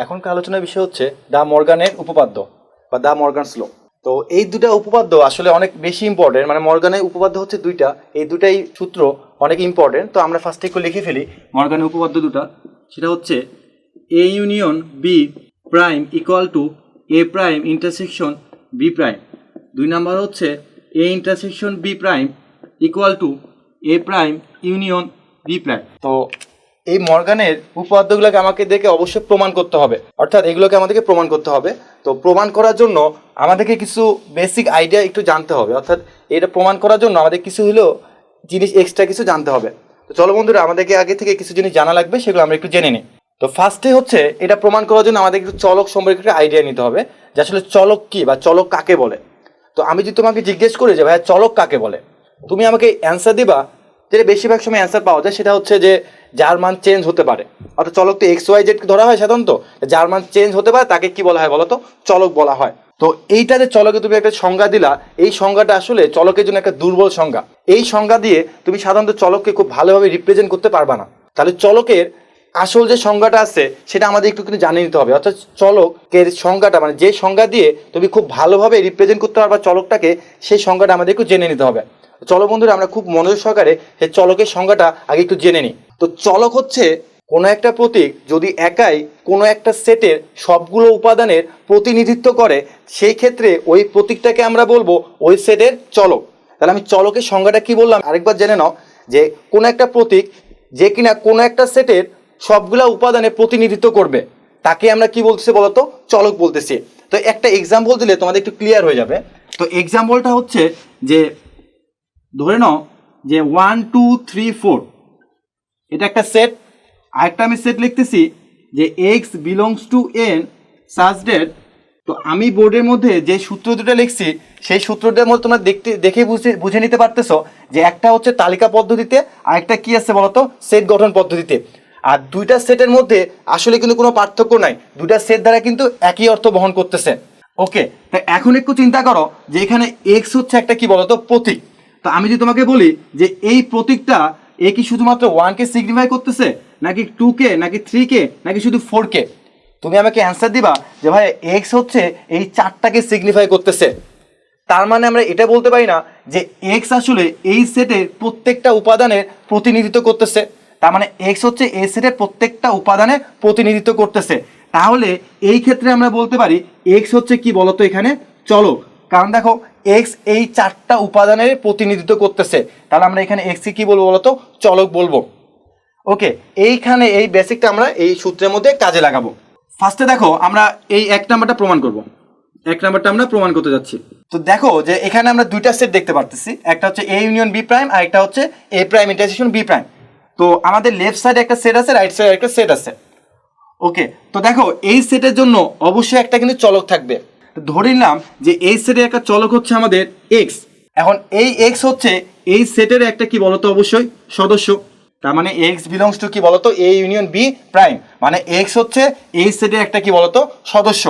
এখনকার আলোচনার বিষয় হচ্ছে দা মর্গানের উপপাদ্য বা দা মর্গান স্লো তো এই দুটা উপপাদ্য আসলে অনেক বেশি ইম্পর্টেন্ট মানে মর্গানের উপপাদ্য হচ্ছে দুইটা, এই দুটাই সূত্র অনেক ইম্পর্টেন্ট তো আমরা ফার্স্টে একটু লিখে ফেলি, মর্গানের উপপাদ্য দুটা, সেটা হচ্ছে A union B prime equal to A prime intersection B prime দুই নাম্বার হচ্ছে A intersection B prime equal to A prime union B prime তো এই মর্গানের উপপাদ্যগুলোকে আমাকে দেখে অবশ্যই প্রমাণ করতে হবে। অর্থাৎ এগুলোকে আমাদেরকে প্রমাণ করতে হবে। তো প্রমাণ করার জন্য আমাদেরকে কিছু বেসিক আইডিয়া একটু জানতে হবে। অর্থাৎ এটা প্রমাণ করার জন্য আমাদের কিছু হলেও জিনিস এক্সট্রা কিছু জানতে হবে। তো চলো বন্ধুরা, আমাদেরকে আগে থেকে কিছু জিনিস জানা লাগবে, সেগুলো আমরা একটু জেনে নিই। তো ফার্স্টে হচ্ছে, এটা প্রমাণ করার জন্য আমাদের একটু চলক সম্পর্কে একটা আইডিয়া নিতে হবে, যে আসলে চলক কী বা চলক কাকে বলে। তো আমি যদি তোমাকে জিজ্ঞেস করি যে, ভাইয়া, চলক কাকে বলে? তুমি আমাকে অ্যান্সার দিবা। যেটা বেশিরভাগ সময় অ্যান্সার পাওয়া যায়, সেটা হচ্ছে যে যার মান চেঞ্জ হতে পারে। অর্থাৎ চলক তো এক্স ওয়াই জেড ধরা হয় সাধারণত। যার মান চেঞ্জ হতে পারে, তাকে কি বলা হয় বলো তো চলক বলা হয়। তো এইটা যে চলকে তুমি একটা সংজ্ঞা দিলা, এই সংজ্ঞাটা আসলে চলকের জন্য একটা দুর্বল সংজ্ঞা। এই সংজ্ঞা দিয়ে তুমি সাধারণত চলককে খুব ভালোভাবে রিপ্রেজেন্ট করতে পারবা না। তাহলে চলকের আসল যে সংজ্ঞাটা আছে, সেটা আমাদের একটু কিন্তু জানিয়ে নিতে হবে। অর্থাৎ চলকের সংজ্ঞাটা মানে যে সংজ্ঞা দিয়ে তুমি খুব ভালোভাবে রিপ্রেজেন্ট করতে পারবা চলকটাকে, সেই সংজ্ঞাটা আমাদের একটু জেনে নিতে হবে। চলো বন্ধুরা, আমরা খুব মনোযোগ সহকারে সেই চলকের সংজ্ঞাটা আগে একটু জেনে নিই। তো চলক হচ্ছে কোনো একটা প্রতীক যদি একাই কোনো একটা সেটের সবগুলো উপাদানের প্রতিনিধিত্ব করে, সেই ক্ষেত্রে ওই প্রতীকটাকে আমরা বলব ওই সেটের চলক। তাহলে আমি চলকের সংজ্ঞাটা কি বললাম? আরেকবার জেনে নাও যে কোনো একটা প্রতীক যে কিনা কোনো একটা সেটের সবগুলা উপাদানে প্রতিনিধিত্ব করবে। তাকে আমরা কি বলতেছি বলতো? চলক বলতেছি। তো একটা এক্সাম্পল দিলে তোমাদের একটু ক্লিয়ার হয়ে যাবে। তো এক্সাম্পলটা হচ্ছে যে, ধরে নাও যে ওয়ান টু থ্রি ফোর এটা একটা সেট আরেকটা আমি সেট লিখতেছি যে X belongs to N such that তো আমি বোর্ডের মধ্যে যে সূত্র দুটো লিখছি, সেই সূত্রটার মধ্যে তোমরা দেখতে, দেখে বুঝে বুঝে নিতে পারতেছো যে একটা হচ্ছে তালিকা পদ্ধতিতে আর একটা কী আছে বলতো? সেট গঠন পদ্ধতিতে। আর দুইটা সেটের মধ্যে আসলে কিন্তু কোনো পার্থক্য নাই। দুইটা সেট দ্বারা কিন্তু একই অর্থ বহন করতেছে। ওকে, তা এখন একটু চিন্তা করো যে এখানে এক্স হচ্ছে একটা কি বলতো? প্রতীক। তো আমি যদি তোমাকে বলি যে এই প্রতীকটা এ কি শুধুমাত্র ওয়ানকে সিগনিফাই করতেছে? নাকি টু কে নাকি থ্রি কে নাকি শুধু ফোর কে তুমি আমাকে অ্যান্সার দিবা যে ভাই এক্স হচ্ছে এই চারটাকে সিগনিফাই করতেছে। তার মানে আমরা এটা বলতে পারি না যে এক্স আসলে এই সেটের প্রত্যেকটা উপাদানের প্রতিনিধিত্ব করতেছে। তার মানে এক্স হচ্ছে এই সেটের প্রত্যেকটা উপাদানের প্রতিনিধিত্ব করতেছে। তাহলে এই ক্ষেত্রে আমরা বলতে পারি এক্স হচ্ছে কি বলতো এখানে? চলো কারণ দেখো এক্স এই চারটা উপাদানের প্রতিনিধিত্ব করতেছে। তাহলে আমরা এখানে এক্স কি বলব বলতো চলক বলব। ওকে এইখানে এই বেসিকটা আমরা এই সূত্রের মধ্যে কাজে লাগাবো। ফার্স্টে দেখো, আমরা এই এক নাম্বারটা প্রমাণ করব। এক নাম্বারটা আমরা প্রমাণ করতে যাচ্ছি। তো দেখো যে এখানে আমরা দুইটা সেট দেখতে পারতেছি। একটা হচ্ছে এ ইউনিয়ন বি প্রাইম আর একটা হচ্ছে A prime intersection B prime তো আমাদের লেফট সাইডে একটা সেট আছে রাইট সাইডে একটা সেট আছে। ওকে তো দেখো, এই সেটের জন্য অবশ্যই একটা কিন্তু চলক থাকবে। তো ধরে নিলাম যে এই সেটের একটা চলক হচ্ছে আমাদের এক্স এখন এই এক্স হচ্ছে এই সেটের একটা কি বলতো অবশ্যই? সদস্য। তার মানে এক্স বিলংস টু কি বলতো? এ ইউনিয়ন বি প্রাইম মানে এক্স হচ্ছে এই সেটের একটা কি বলতো? সদস্য।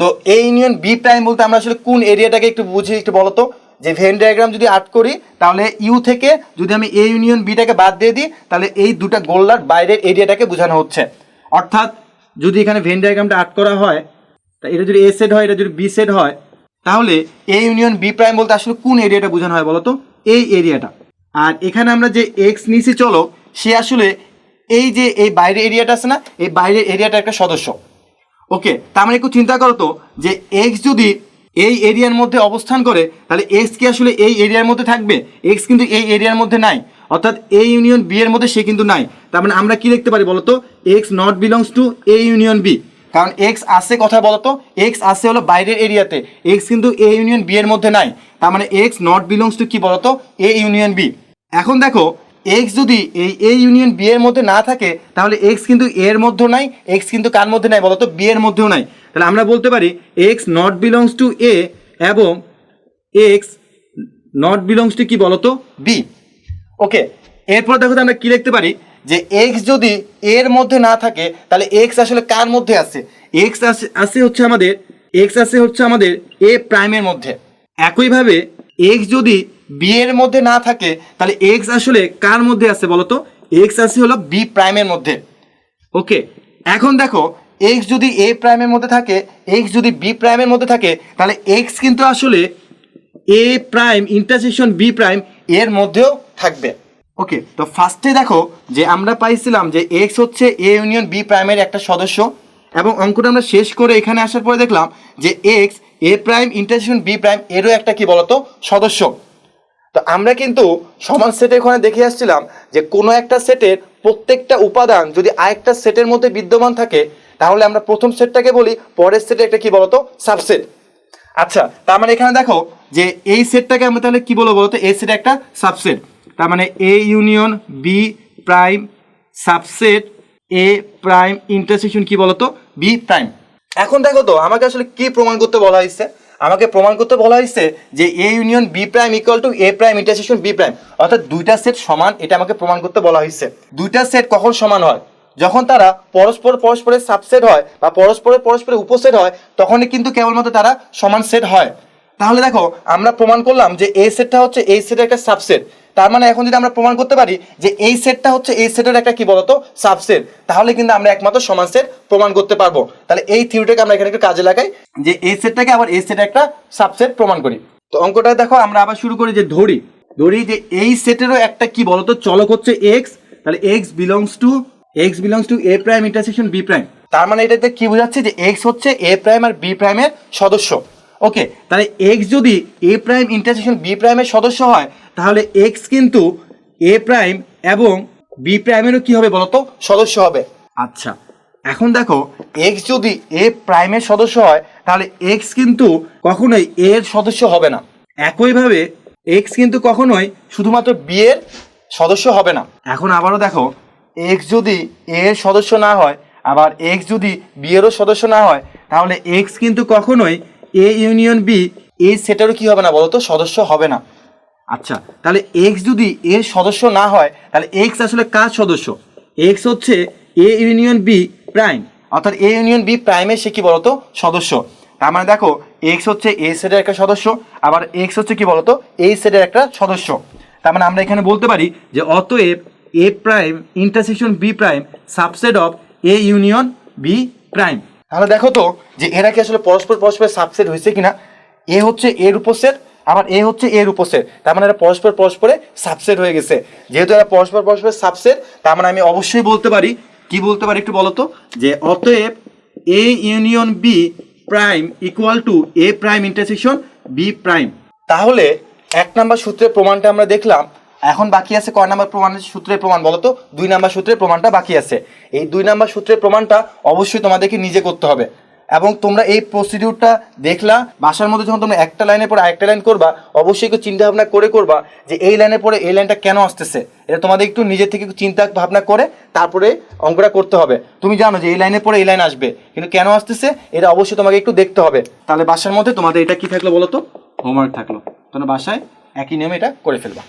তো এ ইউনিয়ন বি প্রাইম বলতে আমরা আসলে কোন এরিয়াটাকে একটু বুঝি, একটু বলতো? যে ভেন ডায়াগ্রাম যদি আর্ট করি, তাহলে ইউ থেকে যদি আমি এ ইউনিয়ন বিটাকে বাদ দিয়ে দিই, তাহলে এই দুটা গোল্লার বাইরের এরিয়াটাকে বোঝানো হচ্ছে। অর্থাৎ যদি এখানে ভেন ডায়াগ্রামটা আর্ট করা হয় তা এটা যদি এ সেট হয়, এটা যদি বি সেট হয়, তাহলে এ ইউনিয়ন বি প্রাইম বলতে আসলে কোন এরিয়াটা বোঝানো হয় বলতো এই এরিয়াটা আর এখানে আমরা যে এক্স নিচে চলো, সে আসলে এই যে এই বাইরের এরিয়াটা আছে না, এই বাইরের এরিয়াটা একটা সদস্য। ওকে তার মানে একটু চিন্তা করো তো, যে এক্স যদি এই এরিয়ার মধ্যে অবস্থান করে, তাহলে এক্স কি আসলে এই এরিয়ার মধ্যে থাকবে? এক্স কিন্তু এই এরিয়ার মধ্যে নাই। অর্থাৎ এ ইউনিয়ন বি এর মধ্যে সে কিন্তু নাই। তার মানে আমরা কি লিখতে পারি বলতো X not belongs to A union B কারণ এক্স আসে কথা বলতো? এক্স আসে হলো বাইরের এরিয়াতে এক্স কিন্তু এ ইউনিয়ন বি এর মধ্যে নাই। তার মানে এক্স নট বিলংস টু কি বলতো? এ ইউনিয়ন বি এখন দেখো এক্স যদি এই এ ইউনিয়ন বি এর মধ্যে না থাকে, তাহলে এক্স কিন্তু এর মধ্যেও নাই এক্স কিন্তু কার মধ্যে নাই বলতো? বি এর মধ্যেও নাই। তাহলে আমরা বলতে পারি X not belongs to A এবং এক্স নট বিলংস টু কি বলতো? বি ওকে এরপর দেখো আমরা কি লিখতে পারি? যে এক্স যদি এর মধ্যে না থাকে, তাহলে এক্স আসলে কার মধ্যে আছে? এক্স আছে হচ্ছে আমাদের এক্স আছে হচ্ছে আমাদের এ প্রাইমের মধ্যে। একইভাবে এক্স যদি বি এর মধ্যে না থাকে, তাহলে এক্স আসলে কার মধ্যে আছে বলতো? এক্স আছে হলো বি প্রাইমের মধ্যে। ওকে এখন দেখো এক্স যদি এ প্রাইমের মধ্যে থাকে এক্স যদি বি প্রাইমের মধ্যে থাকে, তাহলে এক্স কিন্তু আসলে A prime intersection B prime এর মধ্যেও থাকবে। ওকে তো ফার্স্টে দেখো যে আমরা পাইছিলাম যে এক্স হচ্ছে এ ইউনিয়ন বি প্রাইমের একটা সদস্য এবং অঙ্কটা আমরা শেষ করে এখানে আসার পরে দেখলাম যে X A prime intersection B prime এরও একটা কি বলতো, সদস্য। তো আমরা কিন্তু সমান সেটের ওখানে দেখে আসছিলাম যে কোনো একটা সেটের প্রত্যেকটা উপাদান যদি আরেকটা সেটের মধ্যে বিদ্যমান থাকে, তাহলে আমরা প্রথম সেটটাকে বলি, পরের সেটে একটা কি বলতো সাবসেট আচ্ছা তার মানে এখানে দেখো যে এই সেটটাকে আমরা তাহলে কি বলব বলতো, এই সেট একটা সাবসেট তার মানে A union B prime subset A prime intersection কি বলতো? বি প্রাইম এখন দেখো তো, আমাকে আসলে কি প্রমাণ করতে বলা হয়েছে? আমাকে প্রমাণ করতে বলা হয়েছে যে A union B prime equal to A prime intersection B prime অর্থাৎ দুইটা সেট সমান, এটা আমাকে প্রমাণ করতে বলা হয়েছে। দুইটা সেট কখন সমান হয়? যখন তারা পরস্পর পরস্পরের সাবসেট হয় বা পরস্পরের পরস্পরের উপসেট হয়, তখনই কিন্তু কেবলমাত্র তারা সমান সেট হয়। তাহলে দেখো, আমরা প্রমাণ করলাম যে এই সেটটা হচ্ছে এই সেটের একটা সাবসেট তার মানে এখন যদি আমরা প্রমাণ করতে পারি যে এই সেটটা হচ্ছে, এই সেটের একটা কি বলতো? সাবসেট তাহলে কিন্তু আমরা একমাত্র সমান সেট প্রমাণ করতে পারব। তাহলে এই থিওরিটাকে আমরা এখানে একটু কাজে লাগাই যে এই সেটটাকে আবার এই সেটের একটা সাবসেট প্রমাণ করি। তো অঙ্কটা দেখো, আমরা আবার শুরু করি যে ধরি। ধরি যে এই সেটেরও একটা কি বলতো? চলক হচ্ছে এক্স তাহলে X belongs to X belongs to A prime intersection B prime তার মানে এটাতে কি বোঝাচ্ছে যে এক্স হচ্ছে এ প্রাইম আর বি প্রাইমের সদস্য। ওকে তাহলে এক্স যদি এ প্রাইম ইন্টারসেকশন বি প্রাইমের সদস্য হয় তাহলে এক্স কিন্তু এ প্রাইম এবং বি প্রাইমেরও কি হবে বলতো? সদস্য হবে। আচ্ছা এখন দেখো এক্স যদি এ প্রাইমের সদস্য হয়, তাহলে এক্স কিন্তু কখনোই এর সদস্য হবে না। একইভাবে এক্স কিন্তু কখনোই শুধুমাত্র বি এর সদস্য হবে না। এখন আবারও দেখো এক্স যদি এর সদস্য না হয়, আবার এক্স যদি বি এরও সদস্য না হয়, তাহলে এক্স কিন্তু কখনোই এ ইউনিয়ন বি এই সেটেরও কি হবে না বলতো? সদস্য হবে না। আচ্ছা তাহলে এক্স যদি এর সদস্য না হয়, তাহলে এক্স আসলে কার সদস্য? এক্স হচ্ছে এ ইউনিয়ন বি প্রাইম। অর্থাৎ এ ইউনিয়ন বি প্রাইমের সে কি বলতো? সদস্য। তার মানে দেখো এক্স হচ্ছে এ সেটের একটা সদস্য, আবার এক্স হচ্ছে কি বলতো? এই সেটের একটা সদস্য। তার মানে আমরা এখানে বলতে পারি যে অতএব A prime intersection B prime subset of A union B prime. তাহলে দেখো তো যে এরা কি আসলে পরস্পর পরস্পর সাবসেট হয়েছে কিনা? এ হচ্ছে এর উপসেট আবার এ হচ্ছে এর উপসেট। তার মানে এরা পরস্পর পরস্পরে সাবসেট হয়ে গেছে। যেহেতু এরা পরস্পর পরস্পর সাবসেট তার মানে আমি অবশ্যই বলতে পারি, কি বলতে পারি একটু বলো তো? যে অতএব A union B prime equal to A prime intersection B prime তাহলে এক নাম্বার সূত্রের প্রমাণটা আমরা দেখলাম। এখন বাকি আছে কয় নাম্বার প্রমাণের সূত্রের প্রমাণ বলো তো? দুই নাম্বার সূত্রের প্রমাণটা বাকি আছে। এই দুই নাম্বার সূত্রের প্রমাণটা অবশ্যই তোমাদেরকে নিজে করতে হবে। এবং তোমরা এই প্রসিডিউরটা দেখলা, বাসার মধ্যে যখন তোমরা একটা লাইনের পরে আরেকটা লাইন করবা, অবশ্যই একটু চিন্তা ভাবনা করে করবা যে এই লাইনের পরে এই লাইনটা কেন আসতেছে। এটা তোমাদের একটু নিজে থেকে চিন্তা ভাবনা করে তারপরে অঙ্কটা করতে হবে। তুমি জানো যে এই লাইনের পরে এই লাইন আসবে, কিন্তু কেন আসতেছে এটা অবশ্যই তোমাকে একটু দেখতে হবে। তাহলে বাসার মধ্যে তোমাদের এটা কি থাকল বলো তো? হোমওয়ার্ক থাকল। তোমরা বাসায় একই নিয়মে এটা করে ফেলবা।